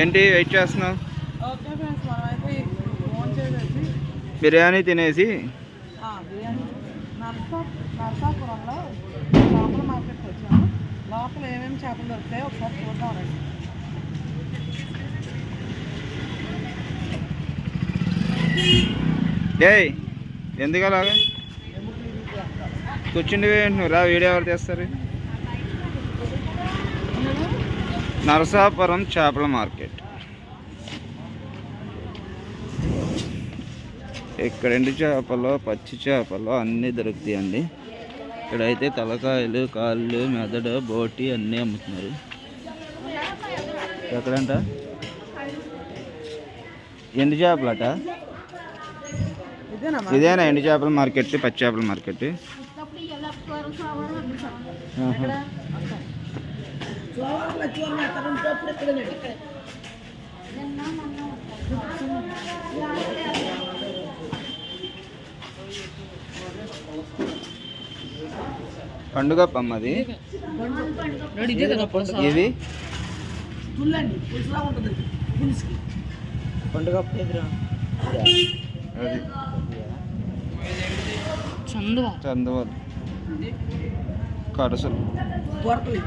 ఏంటి వెయిట్ చేస్తున్నావు? బిర్యానీ తినేసి? నర్సాపురంలో చేపల మార్కెట్కి వచ్చాము. లోపల ఏమేమి చేపలు దొరుకుతాయో ఒకసారి చూద్దాం రండి. ఏయ్ ఎందుకు అలాగా? కూర్చుండి నువ్వు రా వీడియో ఎవరు తీస్తారు? నరసాపురం చేపల మార్కెట్. ఇక్కడ ఎండు చేపలు పచ్చి చేపలు అన్నీ దొరుకుతాయండి. ఇక్కడైతే తలకాయలు కాళ్ళు మెదడు బోటి అన్నీ అమ్ముతున్నారు. ఎక్కడంట? ఎండు చేపలట? ఇదేనా ఇదేనా ఎండు చేపల మార్కెట్ పచ్చి చేపల మార్కెట్? పండుగ పమ్మది ఇది పండుగ చందువా. కడసలు గొరకలు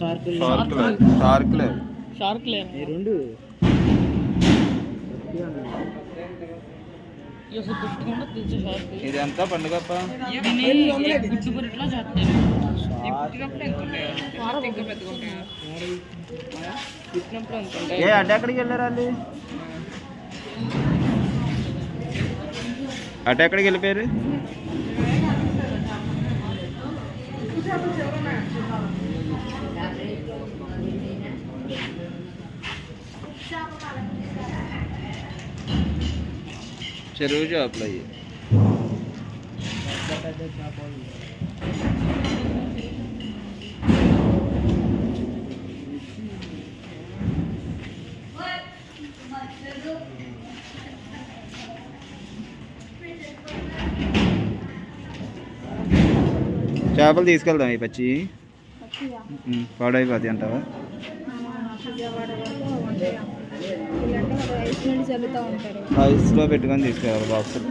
షార్కులు షార్కులు షార్కులే రెండు. ఇది ఎంత పండుగప్ప? ఏ అడ్డ ఎక్కడికి వెళ్ళారు వాళ్ళు? అటు ఎక్కడికి వెళ్ళిపోయారు? చెరువు చేపలు అయ్యి. చేపలు తీసుకెళ్దాం ఈ పచ్చి. పాడైపోతాయి అంటావా? ఐస్లో పెట్టుకొని తీసుకెళ్ళాలి బాక్సులు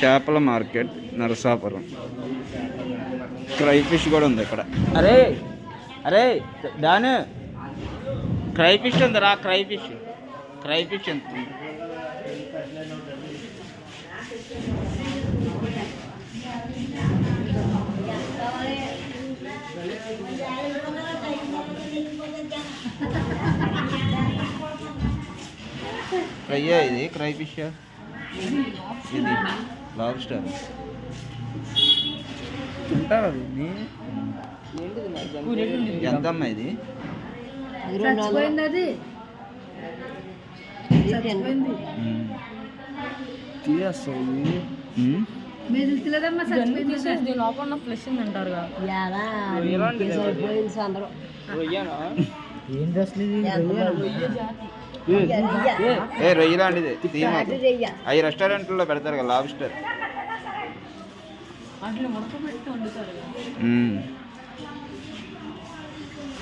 చేపల మార్కెట్ నరసాపురం. క్రై ఫిష్ కూడా ఉంది ఇక్కడ. అరే అరే దాని. క్రై ఫిష్ ఉంది రా క్రై ఫిష్ క్రై ఫిష్ ఎంత ఫ్రైయా ఇది? క్రై ఫిష్ ఇది లాబ్స్టర్ తింటారా దీన్ని? ఎంత అమ్మా ఇది చచ్చిపోయింది. తెలియదమ్మా చచ్చిపోయింది లోపల ఫ్లెష్ తింటారు ఏం డ్రెస్ ఏ? రొయ్య. లాంటిది తీమ అవి రెస్టారెంట్లో పెడతారు కదా లాబ్స్టర్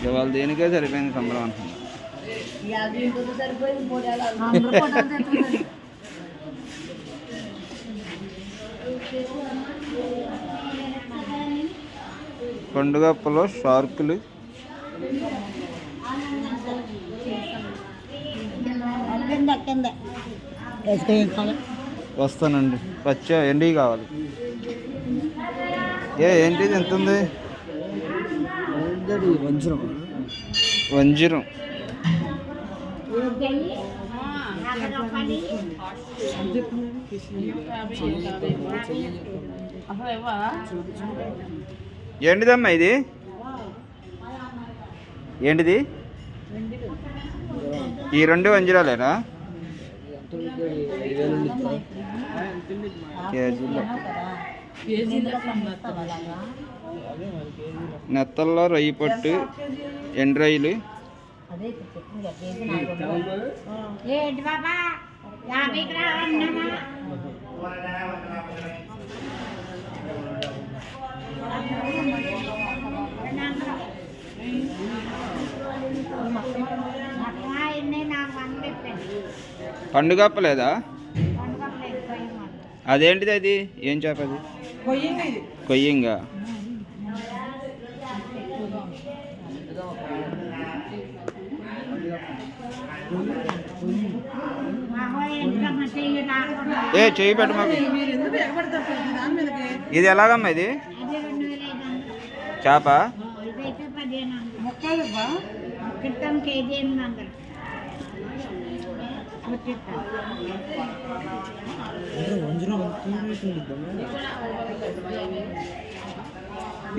ఇవాళ దేనికే సరిపోయింది సంబరం అనుకున్నా పండుగప్పలో షార్కులు. వస్తానండి. పచ్చ ఎండి కావాలి. ఏ ఏంటిది ఎంత ఉంది వంజరం. వంజిరం. ఏంటిదమ్మా ఇది? ఏంటిది? ఈ రెండు వంజిరాలేనా నెత్తల్లో రొయ్యి పట్టు అదే ఇప్పుడు ఏంటి బాబా? అదేంటిది అది? ఏం చేపది కొయ్యింగా? ఏ చెయ్యి పెట్ట మాకు. మీరు ఎందుకు ఎగబడతారు ప్రతి దాని మీదకి? ఇది ఎలాగమ్మా ఇది? చేప?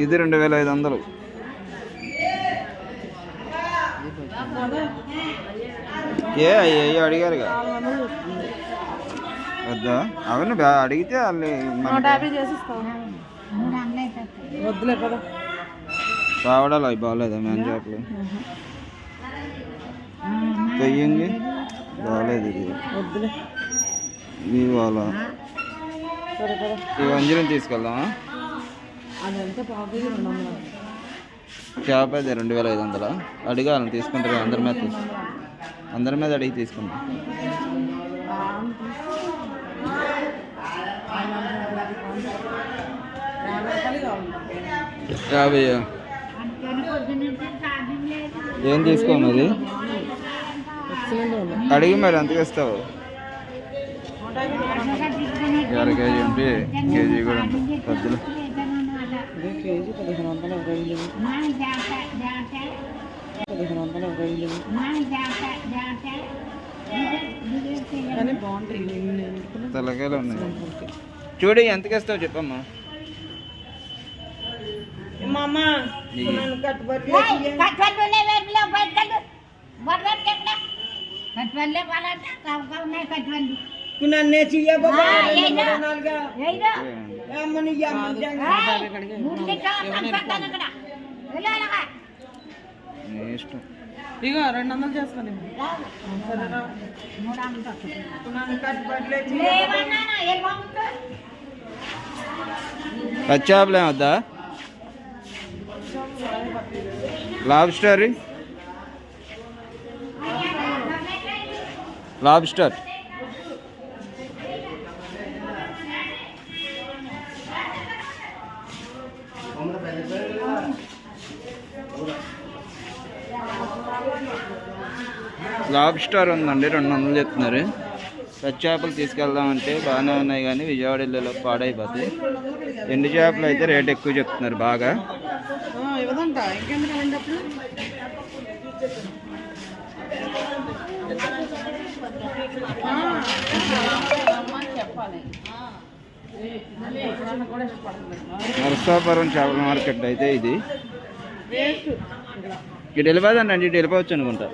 ఇది రెండు వేల ఐదు వందలు. ఏ అయ్యో అడిగారుగా. వద్దా? అవును బా- అడిగితే వాళ్ళు వద్దులే కదా రావడాలు అవి బాగాలేదా మేన్ చేపలు కొయ్యంగి బాగాలేదు ఇది. వద్దులే. ఇది వాళ్ళ ఈ వంజరం తీసుకెళ్దామా? చేప రెండు వేల ఐదు వందలా? అడిగాలని తీసుకుంటారు అందరి మీద అందరి మీద అడిగి తీసుకుంటాం యాభై. ఏం తీసుకో మరి? ఎక్సలెంట్ ఉంది అడిగి మరి ఎంతకి ఇస్తావు. అర కేజీ ఉంటే కేజీ కూడా ఉంటుంది పెద్దలు ఇదే కేజీ పదిహేను వందల ఇరవై ఎనిమిది మాని జాగ్రత్త జాగ్రత్త పదిహేను వందల ఇరవై ఎనిమిది మాని జాగ్రత్త జాగ్రత్త కానీ బాగుంటాయి ఇన్ని ఎందుకున్నా తలకాయలు ఉన్నాయి చూడు ఎంతకి ఇస్తావు చెప్పమ్మా మా అమ్మ ఈ- కట్టుబడి కట్వల్లే వేపులో బయటకెళ్ళు బొడ్డకి ఎక్కడ కట్వల్లే వాళ్ళంట కావు ఉన్నాయి కట్వల్లి నన్నే చెయ్య ఆ, ఏయ్యా. ఏయ్యా. అమ్మని ఏయ్, మూడు లీటర్లు సంపేస్తాను ఇక్కడ. వెళ్ళు అలాగా. నీ ఇష్టం ఇగో రెండు వందలు చేసుకోండి రావు. మూడు లాబ్స్టర్ లాబ్స్టర్ లాబ్స్టర్ ఉందండి రెండు వందలు చెప్తున్నారు. పచ్చి చేపలు తీసుకెళ్దామంటే బాగానే ఉన్నాయి కానీ విజయవాడ ఇళ్ళలో పాడైపోతాయి. ఎండు చేపలు అయితే రేట్ ఎక్కువ చెప్తున్నారు బాగా. ఇవ్వదంట. ఇంకెందుకు వెళ్ళినప్పుడు నరసాపురం చేపల మార్కెట్ అయితే ఇది. ఇటు వెళ్ళిపోదండి అండి ఇటు వెళ్ళిపోవచ్చు అనుకుంటా.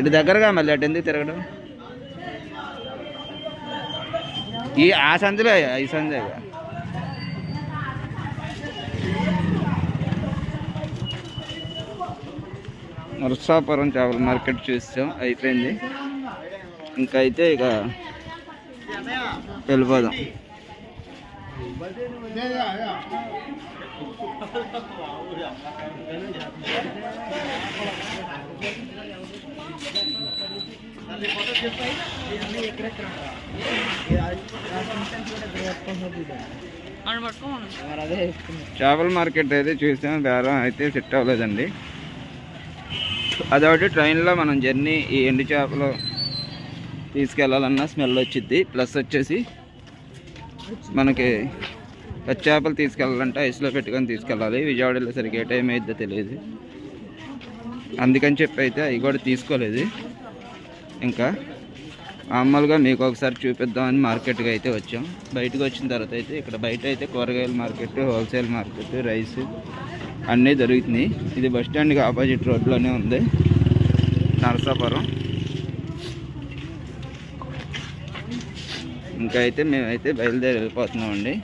ఇటు దగ్గరగా మళ్ళీ అటు ఎందుకు తిరగడం? ఈ ఆ సందులో ఈ సందేగా నరసాపురం చేపల మార్కెట్ చూసాం. అయిపోయింది. ఇంకా అయితే ఇక వెళ్ళిపోదాం చేపల మార్కెట్ అయితే చూసాం. బేరం అయితే సెట్ అవ్వలేదండి. అదొకటి ట్రైన్లో మనం జర్నీ ఈ ఎండు చేపలు తీసుకెళ్ళాలన్నా స్మెల్ వచ్చింది ప్లస్ వచ్చేసి మనకి పచ్చి చేపలు తీసుకెళ్ళాలంటే ఐస్లో పెట్టుకొని తీసుకెళ్ళాలి. విజయవాడ వెళ్ళేసరికి ఏ టైం అయిద్దో తెలియదు. అందుకని చెప్పి అయితే అవి కూడా తీసుకోలేదు. ఇంకా మామూలుగా మీకు ఒకసారి చూపిద్దామని మార్కెట్కి అయితే వచ్చాం. బయటకు వచ్చిన తర్వాత అయితే ఇక్కడ బయట అయితే కూరగాయల మార్కెట్ హోల్సేల్ మార్కెట్ రైస్ అన్నీ జరుగుతున్నాయి. ఇది బస్ స్టాండ్కి ఆపోజిట్ రోడ్లోనే ఉంది. నరసాపురం. ఇంకా అయితే మేమైతే బయలుదేరి వెళ్ళిపోతున్నామండి.